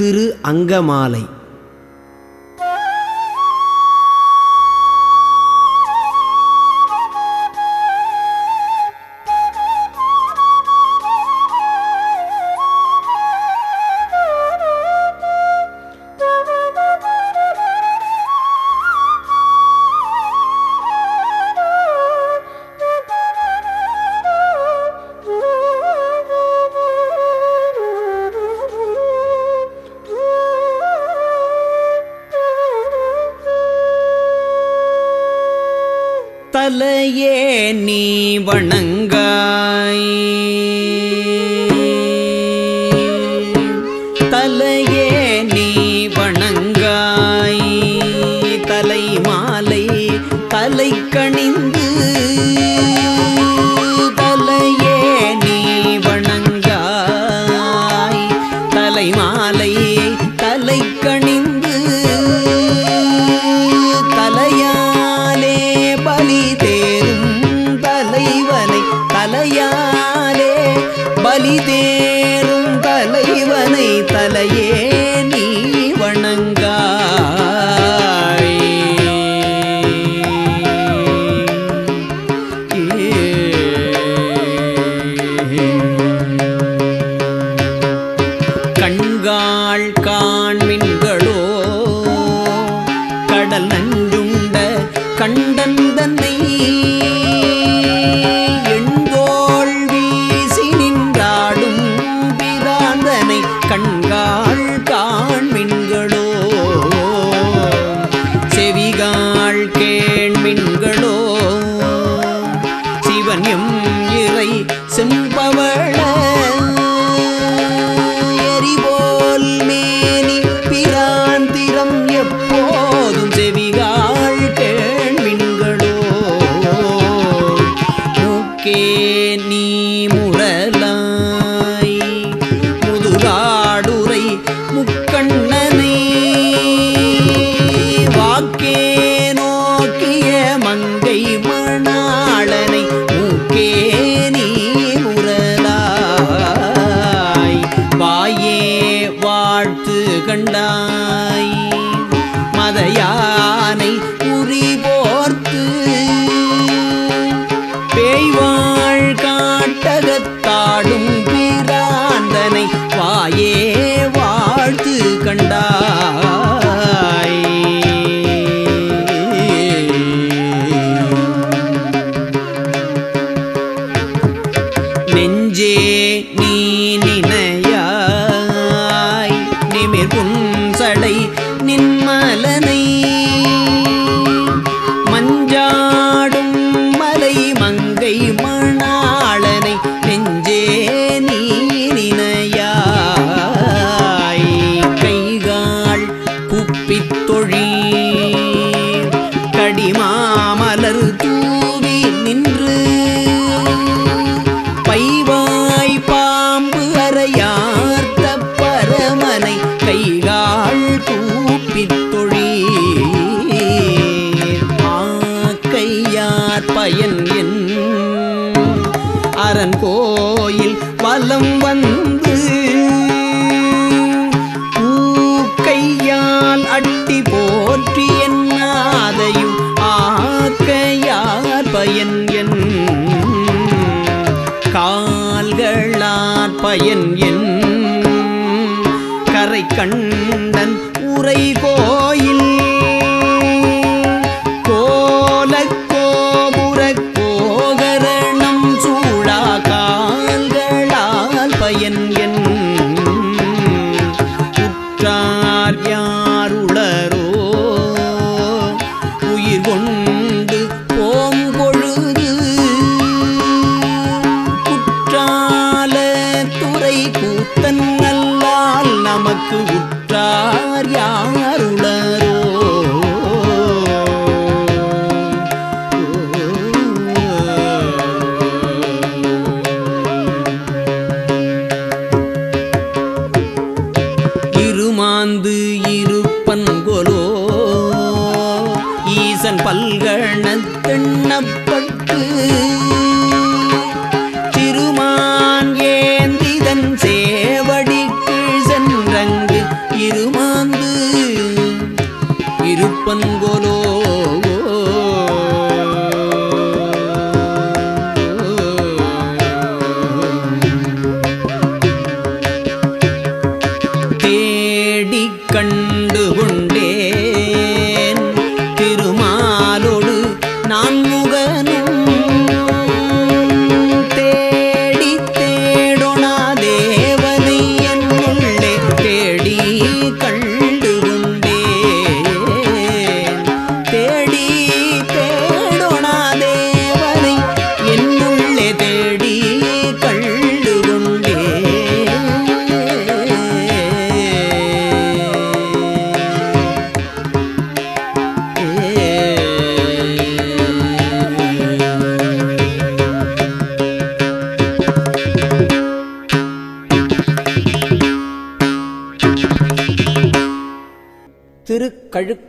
திரு அங்கமாலை தலையே நீ வணங்க. கண்கா கண்டன் உரை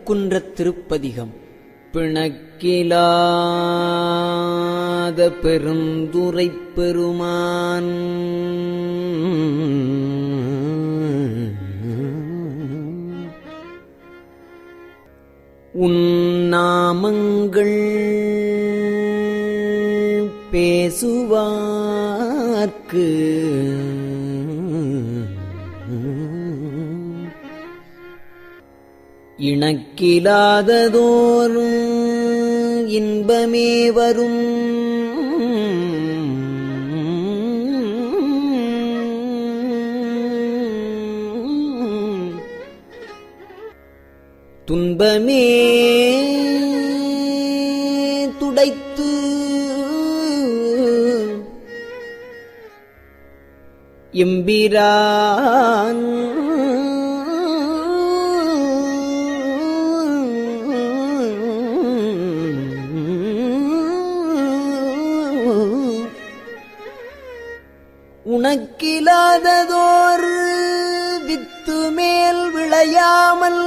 திருக்கழுக்குன்ற திருப்பதிகம். பிணக்கிலாத பெருந்துரை பெருமான். உன்னாமங்கள் பேசுவார்க்கு இணக்கிலாததோர் இன்பமே வரும். துன்பமே துடைத்து எம்பிரான் இல்லாததோர் வித்து மேல் விளையாமல்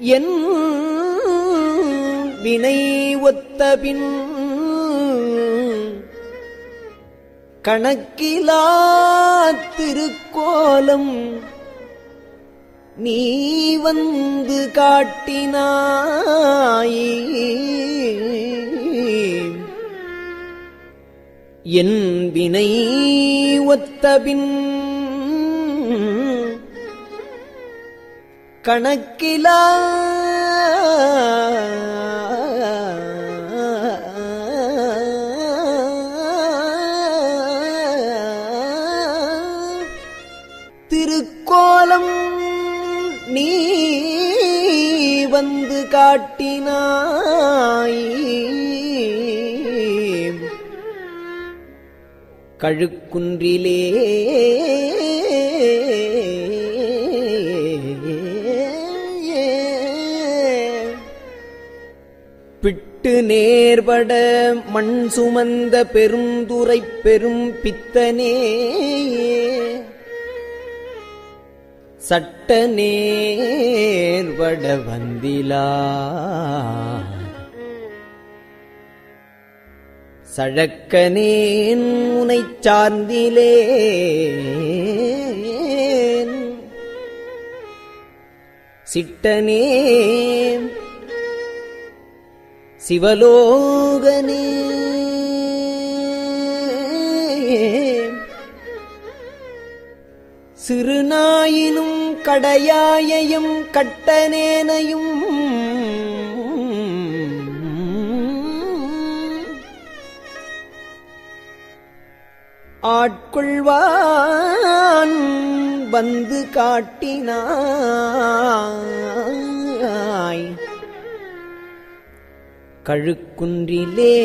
என் வினை ஒத்தபின் கணக்கிலா திருக்கோலம் நீ வந்து காட்டினாய். என் வினை ஒத்தபின் கணக்கிலா. திருக்கோலம் நீ வந்து காட்டினாய். கழுக்குன்றிலே பிட்டு நேர்பட மண் சுமந்த பெருந்துரை பெரும் பித்தனே. சட்ட நேர்வட வந்திலா சழக்கனேன் உனைச் சார்ந்திலே. சிட்டனே சிவலோகனே. சிறுநாயினும் கடையாயையும் கட்டனேனையும் ஆட்கொள்வான் வந்து காட்டினாய். கழுக்குன்றிலே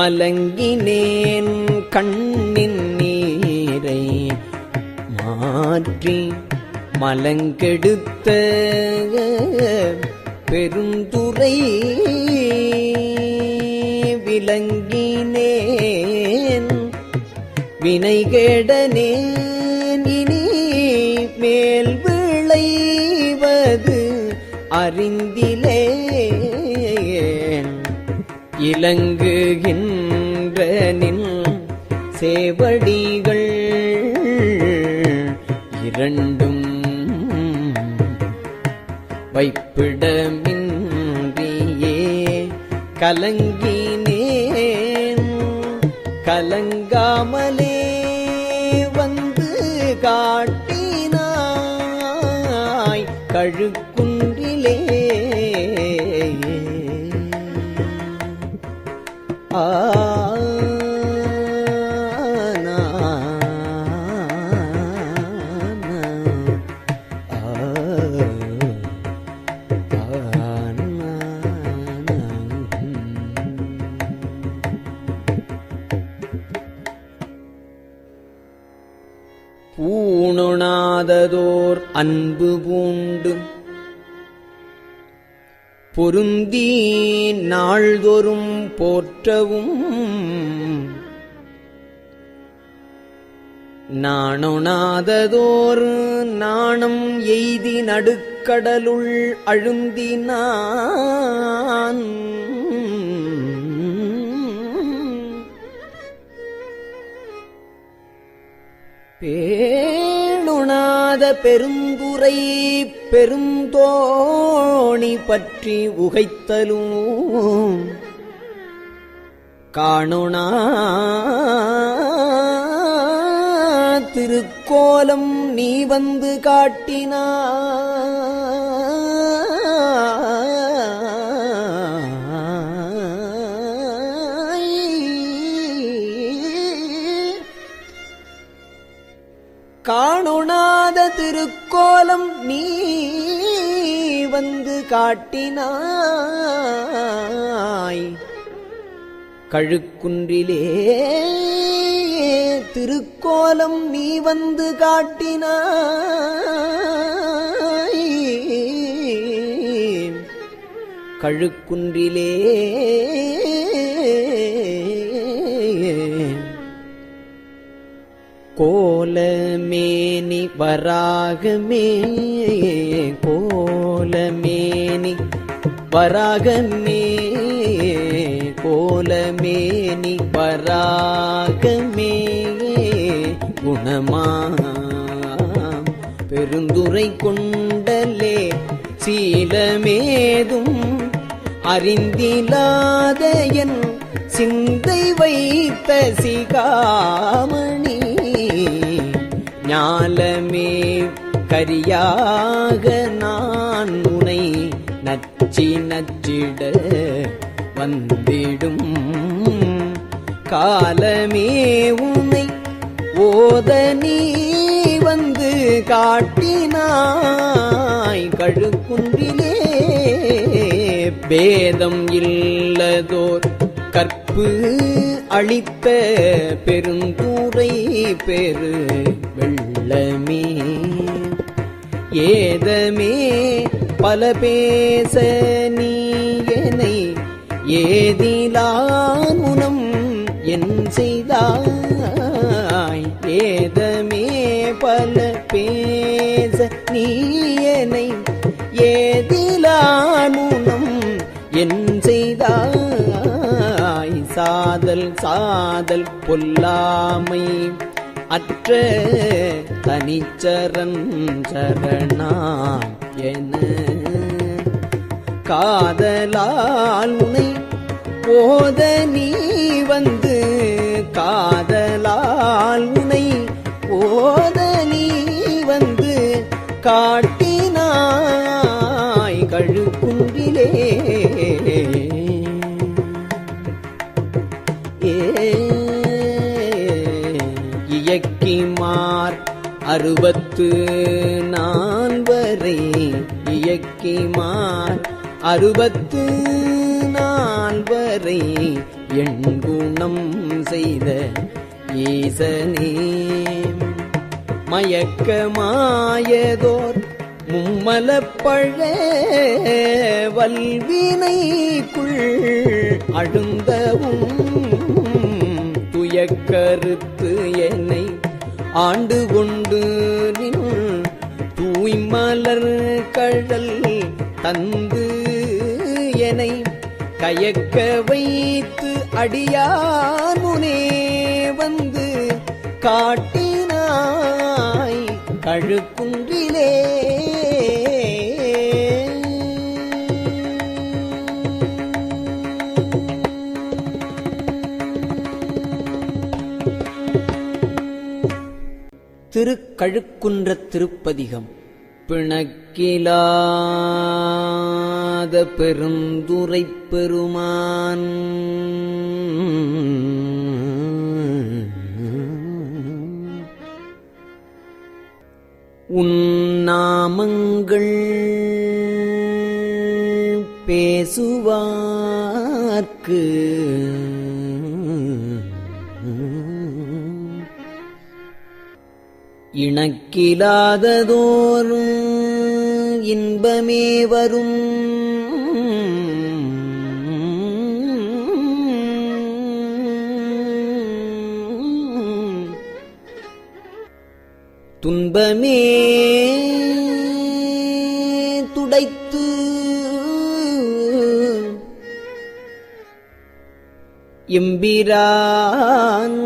மலங்கினேன் கண்ணின் நீரை மாற்றி மலங்கெடுத்த பெருந்துரை விளங்கினேன். வினைகேடனேன். இனி மேல் விளைவது அறிந்திலே விளங்குகின்ற நின் சேவடிகள் இரண்டும் வைப்பிடமின்றியே கலங்கினேன் கலங்காமலே பூணுணாததோர் அன்பு பூண்டு. பொருந்தி நாள்தோறும் போ போற்றவும் நாணொணாததோர் நாணம் எய்தி நடுக்கடலுள் அழுந்தினான். பேணுணாத பெருந்துரை பெருந்தோணி பற்றி உகைத்தலும். காணுணா. திருக்கோலம் நீ வந்து காட்டினா. காணுணாத திருக்கோலம் நீ வந்து காட்டினாய். கழுக்குன்றிலே திருக்கோலம் நீ வந்து காட்டினாய். கழுக்குன்றிலே கோலமேனி வராகமே கோலமேனி வராகமே. கோலமேனி வராகமே. குணமாம் பெருந்துரை கொண்டலே சீலமேதும் அறிந்திலாத என் சிந்தை வைத்த சிகாமணி. ஞாலமே கரியாக நான் உனை நச்சி நச்சிட வந்திடும். காலமே உனை ஓத நீ வந்து காட்டினாய். கழுக்குன்றிலே பேதம் இல்லதோர் கற்பு அளித்த பெருந்தூரை பெரு வெள்ளமே. ஏதமே பல பேச நீ ஏதிலாமுனம் என் செய்தாய் ஏதமே பல பேச நீயனை ஏதிலாமுனம் என் செய்தாய் சாதல் சாதல் பொல்லாமை அற்ற தனிச்சரன் சரணா என காதலால் உனை போத நீ வந்து காதலால் உனை போத நீ வந்து காட்டினாய் கழுக்குன்றிலே ஏ இயக்கிமார் அறுபத்து நால்வரை இயக்கிமார் அறுபத்து நால்வரை எண்குணம் செய்த ஈசனே. மயக்கமாயதோர் மும்மலப்பழ வல்வினைக்குள் அழுந்தவும் துயக்கருத்து என்னை ஆண்டு கொண்டு நின் தூய்மலர் கழல் தந்து என்னை கயக்க வைத்து அடியானுனே வந்து காட்டினாய் கழுக்குன்றிலே. திருக்கழுக்குன்ற திருப்பதிகம் பிணக்கிலா பிணக்கிலாத பெருந்துரை பெருமான். உன்னாமங்கள் பேசுவார்க்கு. இணக்கிலாததோறும் இன்பமே வரும். துன்பமே துடைத்து எம்பிரான்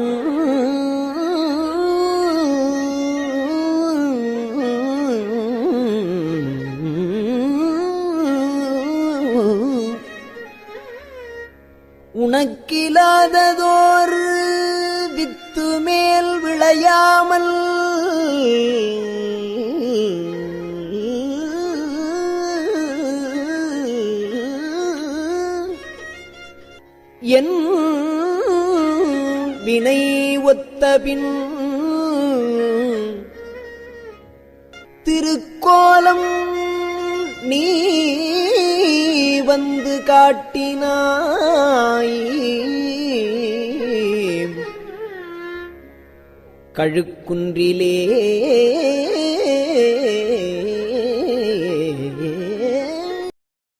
உனக்கிலாததோர் வித்து மேல் விளையாமல் என் வினை ஒத்தபின் திருக்கோலம் நீ வந்து காட்டினாயே. கழுக்குன்றிலே